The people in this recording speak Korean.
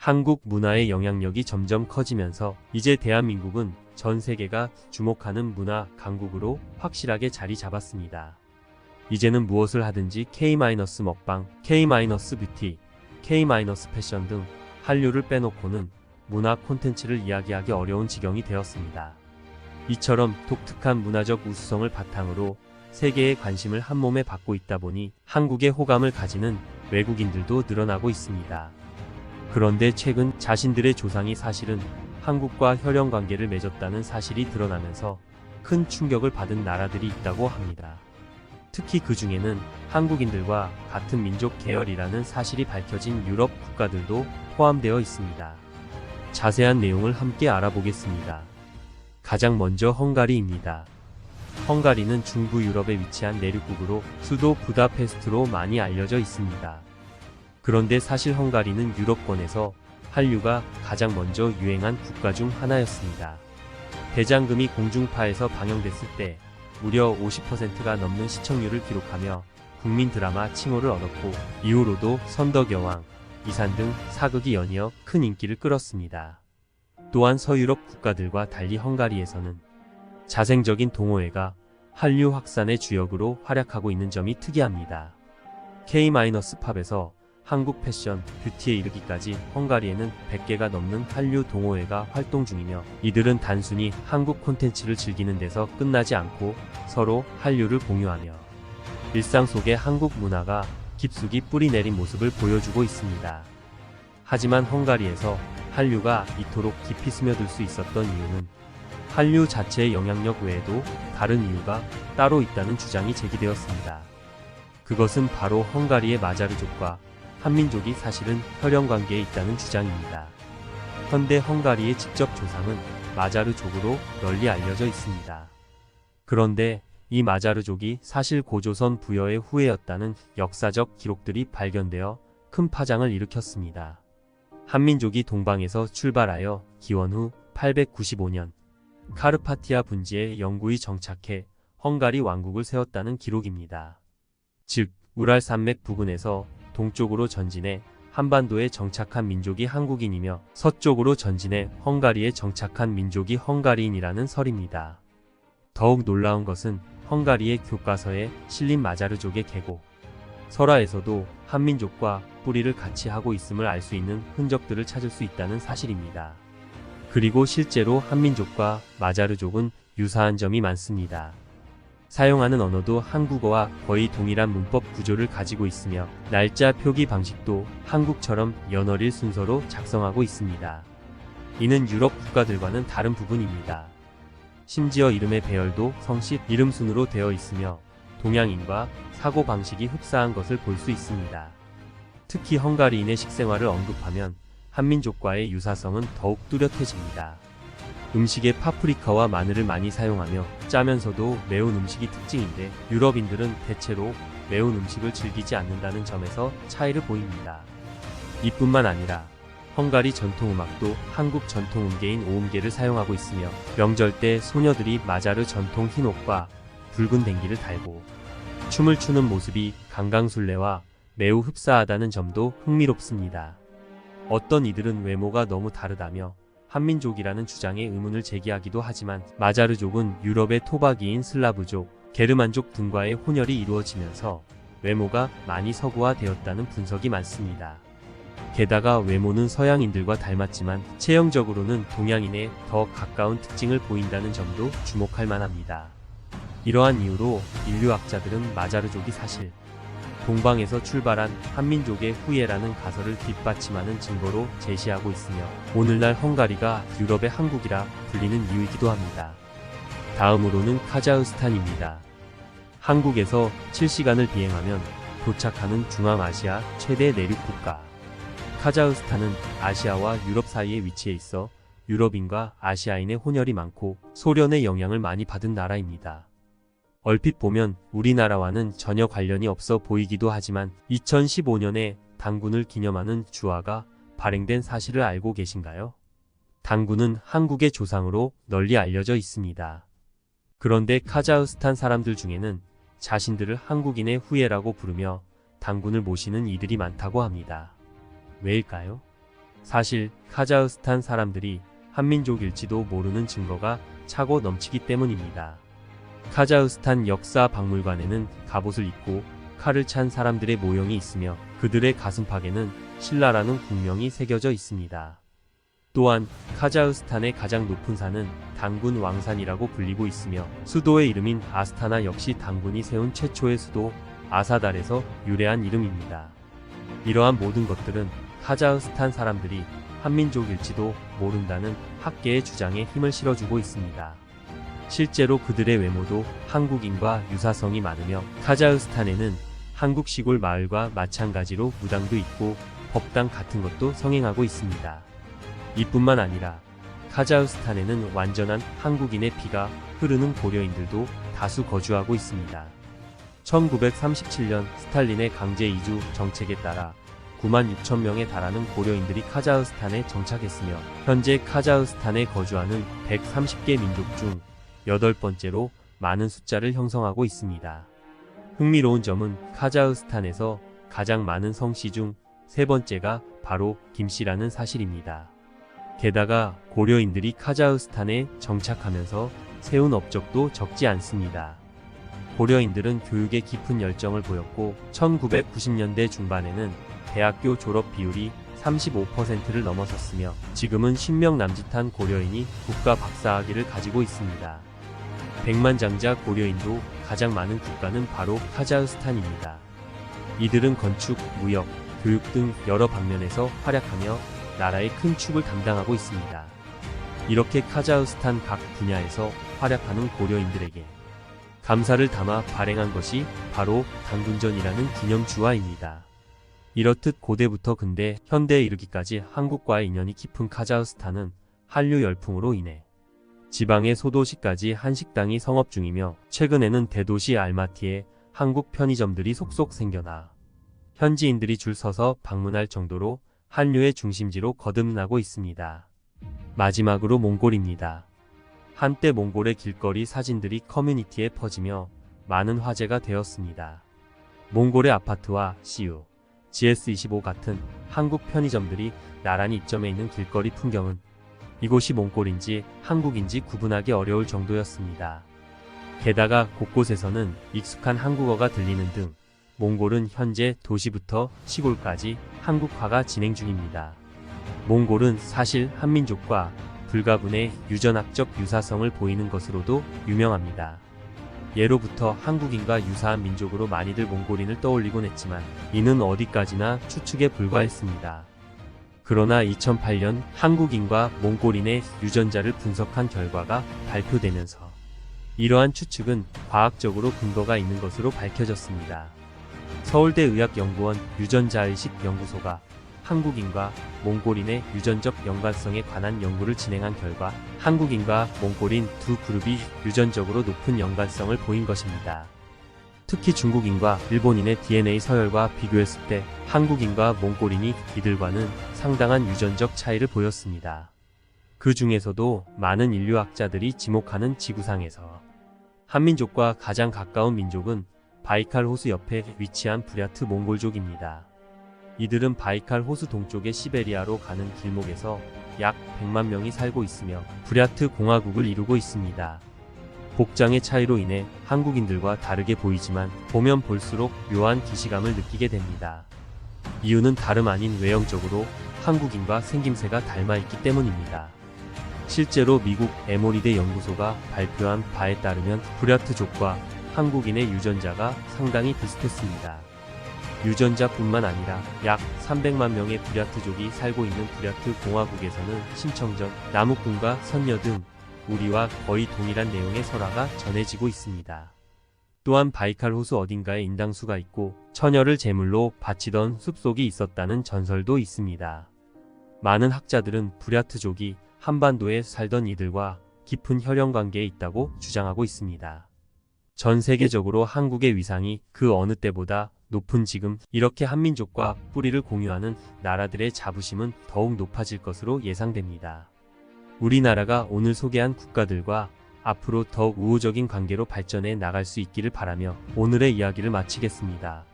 한국 문화의 영향력이 점점 커지면서 이제 대한민국은 전 세계가 주목하는 문화 강국으로 확실하게 자리 잡았습니다. 이제는 무엇을 하든지 K-먹방, K-뷰티, K-패션 등 한류를 빼놓고는 문화 콘텐츠를 이야기하기 어려운 지경이 되었습니다. 이처럼 독특한 문화적 우수성을 바탕으로 세계의 관심을 한 몸에 받고 있다 보니 한국의 호감을 가지는 외국인들도 늘어나고 있습니다. 그런데 최근 자신들의 조상이 사실은 한국과 혈연 관계를 맺었다는 사실이 드러나면서 큰 충격을 받은 나라들이 있다고 합니다. 특히 그 중에는 한국인들과 같은 민족 계열이라는 사실이 밝혀진 유럽 국가들도 포함되어 있습니다. 자세한 내용을 함께 알아보겠습니다. 가장 먼저 헝가리입니다. 헝가리는 중부 유럽에 위치한 내륙국으로 수도 부다페스트로 많이 알려져 있습니다. 그런데 사실 헝가리는 유럽권에서 한류가 가장 먼저 유행한 국가 중 하나였습니다. 대장금이 공중파에서 방영됐을 때 무려 50%가 넘는 시청률을 기록하며 국민 드라마 칭호를 얻었고 이후로도 선덕여왕, 이산 등 사극이 연이어 큰 인기를 끌었습니다. 또한 서유럽 국가들과 달리 헝가리에서는 자생적인 동호회가 한류 확산의 주역으로 활약하고 있는 점이 특이합니다. K-팝에서 한국 패션, 뷰티에 이르기까지 헝가리에는 100개가 넘는 한류 동호회가 활동 중이며 이들은 단순히 한국 콘텐츠를 즐기는 데서 끝나지 않고 서로 한류를 공유하며 일상 속의 한국 문화가 깊숙이 뿌리 내린 모습을 보여주고 있습니다. 하지만 헝가리에서 한류가 이토록 깊이 스며들 수 있었던 이유는 한류 자체의 영향력 외에도 다른 이유가 따로 있다는 주장이 제기되었습니다. 그것은 바로 헝가리의 마자르족과 한민족이 사실은 혈연 관계에 있다는 주장입니다. 현대 헝가리의 직접 조상은 마자르족으로 널리 알려져 있습니다. 그런데 이 마자르족이 사실 고조선 부여의 후예였다는 역사적 기록들이 발견되어 큰 파장을 일으켰습니다. 한민족이 동방에서 출발하여 기원 후 895년 카르파티아 분지에 영구히 정착해 헝가리 왕국을 세웠다는 기록입니다. 즉, 우랄 산맥 부근에서 동쪽으로 전진해 한반도에 정착한 민족이 한국인이며 서쪽으로 전진해 헝가리에 정착한 민족이 헝가리인이라는 설입니다. 더욱 놀라운 것은 헝가리의 교과서에 실린 마자르족의 계곡, 설화에서도 한민족과 뿌리를 같이 하고 있음을 알 수 있는 흔적들을 찾을 수 있다는 사실입니다. 그리고 실제로 한민족과 마자르족은 유사한 점이 많습니다. 사용하는 언어도 한국어와 거의 동일한 문법 구조를 가지고 있으며 날짜 표기 방식도 한국처럼 연어릴 순서로 작성하고 있습니다. 이는 유럽 국가들과는 다른 부분입니다. 심지어 이름의 배열도 성씨 이름 순으로 되어 있으며 동양인과 사고 방식이 흡사한 것을 볼 수 있습니다. 특히 헝가리인의 식생활을 언급하면 한민족과의 유사성은 더욱 뚜렷해집니다. 음식에 파프리카와 마늘을 많이 사용하며 짜면서도 매운 음식이 특징인데 유럽인들은 대체로 매운 음식을 즐기지 않는다는 점에서 차이를 보입니다. 이뿐만 아니라 헝가리 전통음악도 한국 전통 음계인 오음계를 사용하고 있으며 명절 때 소녀들이 마자르 전통 흰 옷과 붉은 댕기를 달고 춤을 추는 모습이 강강술래와 매우 흡사하다는 점도 흥미롭습니다. 어떤 이들은 외모가 너무 다르다며 한민족이라는 주장에 의문을 제기하기도 하지만 마자르족은 유럽의 토박이인 슬라브족, 게르만족 등과의 혼혈이 이루어지면서 외모가 많이 서구화되었다는 분석이 많습니다. 게다가 외모는 서양인들과 닮았지만 체형적으로는 동양인에 더 가까운 특징을 보인다는 점도 주목할 만합니다. 이러한 이유로 인류학자들은 마자르족이 사실 동방에서 출발한 한민족의 후예라는 가설을 뒷받침하는 증거로 제시하고 있으며 오늘날 헝가리가 유럽의 한국이라 불리는 이유이기도 합니다. 다음으로는 카자흐스탄입니다. 한국에서 7시간을 비행하면 도착하는 중앙아시아 최대 내륙 국가. 카자흐스탄은 아시아와 유럽 사이에 위치해 있어 유럽인과 아시아인의 혼혈이 많고 소련의 영향을 많이 받은 나라입니다. 얼핏 보면 우리나라와는 전혀 관련이 없어 보이기도 하지만 2015년에 당군을 기념하는 주화가 발행된 사실을 알고 계신가요? 당군은 한국의 조상으로 널리 알려져 있습니다. 그런데 카자흐스탄 사람들 중에는 자신들을 한국인의 후예라고 부르며 당군을 모시는 이들이 많다고 합니다. 왜일까요? 사실 카자흐스탄 사람들이 한민족일지도 모르는 증거가 차고 넘치기 때문입니다. 카자흐스탄 역사 박물관에는 갑옷을 입고 칼을 찬 사람들의 모형이 있으며 그들의 가슴팍에는 신라라는 국명이 새겨져 있습니다. 또한 카자흐스탄의 가장 높은 산은 당군 왕산이라고 불리고 있으며 수도의 이름인 아스타나 역시 당군이 세운 최초의 수도 아사달에서 유래한 이름입니다. 이러한 모든 것들은 카자흐스탄 사람들이 한민족일지도 모른다는 학계의 주장에 힘을 실어주고 있습니다. 실제로 그들의 외모도 한국인과 유사성이 많으며 카자흐스탄에는 한국 시골 마을과 마찬가지로 무당도 있고 법당 같은 것도 성행하고 있습니다. 이뿐만 아니라 카자흐스탄에는 완전한 한국인의 피가 흐르는 고려인들도 다수 거주하고 있습니다. 1937년 스탈린의 강제 이주 정책에 따라 9만 6천 명에 달하는 고려인들이 카자흐스탄에 정착했으며 현재 카자흐스탄에 거주하는 130개 민족 중 여덟 번째로 많은 숫자를 형성하고 있습니다. 흥미로운 점은 카자흐스탄에서 가장 많은 성씨 중 세 번째가 바로 김씨라는 사실입니다. 게다가 고려인들이 카자흐스탄에 정착하면서 세운 업적도 적지 않습니다. 고려인들은 교육에 깊은 열정을 보였고 1990년대 중반에는 대학교 졸업 비율이 35%를 넘어섰으며 지금은 10명 남짓한 고려인이 국가 박사학위를 가지고 있습니다. 백만장자 고려인도 가장 많은 국가는 바로 카자흐스탄입니다. 이들은 건축, 무역, 교육 등 여러 방면에서 활약하며 나라의 큰 축을 담당하고 있습니다. 이렇게 카자흐스탄 각 분야에서 활약하는 고려인들에게 감사를 담아 발행한 것이 바로 당군전이라는 기념주화입니다. 이렇듯 고대부터 근대, 현대에 이르기까지 한국과의 인연이 깊은 카자흐스탄은 한류 열풍으로 인해 지방의 소도시까지 한식당이 성업 중이며 최근에는 대도시 알마티에 한국 편의점들이 속속 생겨나 현지인들이 줄 서서 방문할 정도로 한류의 중심지로 거듭나고 있습니다. 마지막으로 몽골입니다. 한때 몽골의 길거리 사진들이 커뮤니티에 퍼지며 많은 화제가 되었습니다. 몽골의 아파트와 CU, GS25 같은 한국 편의점들이 나란히 입점해 있는 길거리 풍경은 이곳이 몽골인지 한국인지 구분하기 어려울 정도였습니다. 게다가 곳곳에서는 익숙한 한국어가 들리는 등 몽골은 현재 도시부터 시골까지 한국화가 진행 중입니다. 몽골은 사실 한민족과 불가분의 유전학적 유사성을 보이는 것으로도 유명합니다. 예로부터 한국인과 유사한 민족으로 많이들 몽골인을 떠올리곤 했지만 이는 어디까지나 추측에 불과했습니다. 그러나 2008년 한국인과 몽골인의 유전자를 분석한 결과가 발표되면서 이러한 추측은 과학적으로 근거가 있는 것으로 밝혀졌습니다. 서울대 의학연구원 유전자의식 연구소가 한국인과 몽골인의 유전적 연관성에 관한 연구를 진행한 결과 한국인과 몽골인 두 그룹이 유전적으로 높은 연관성을 보인 것입니다. 특히 중국인과 일본인의 DNA 서열과 비교했을 때 한국인과 몽골인이 이들과는 상당한 유전적 차이를 보였습니다. 그 중에서도 많은 인류학자들이 지목하는 지구상에서 한민족과 가장 가까운 민족은 바이칼 호수 옆에 위치한 부랴트 몽골족입니다. 이들은 바이칼 호수 동쪽의 시베리아로 가는 길목에서 약 100만 명이 살고 있으며 부랴트 공화국을 이루고 있습니다. 복장의 차이로 인해 한국인들과 다르게 보이지만 보면 볼수록 묘한 기시감을 느끼게 됩니다. 이유는 다름 아닌 외형적으로 한국인과 생김새가 닮아 있기 때문입니다. 실제로 미국 에모리대 연구소가 발표한 바에 따르면 부랴트족과 한국인의 유전자가 상당히 비슷했습니다. 유전자뿐만 아니라 약 300만 명의 부랴트족이 살고 있는 부랴트 공화국에서는 신청전, 나무꾼과 선녀 등 우리와 거의 동일한 내용의 설화가 전해지고 있습니다. 또한 바이칼 호수 어딘가에 인당수가 있고 처녀를 제물로 바치던 숲속이 있었다는 전설도 있습니다. 많은 학자들은 부랴트족이 한반도에 살던 이들과 깊은 혈연 관계에 있다고 주장하고 있습니다. 전 세계적으로 한국의 위상이 그 어느 때보다 높은 지금 이렇게 한민족과 뿌리를 공유하는 나라들의 자부심은 더욱 높아질 것으로 예상됩니다. 우리나라가 오늘 소개한 국가들과 앞으로 더욱 우호적인 관계로 발전해 나갈 수 있기를 바라며 오늘의 이야기를 마치겠습니다.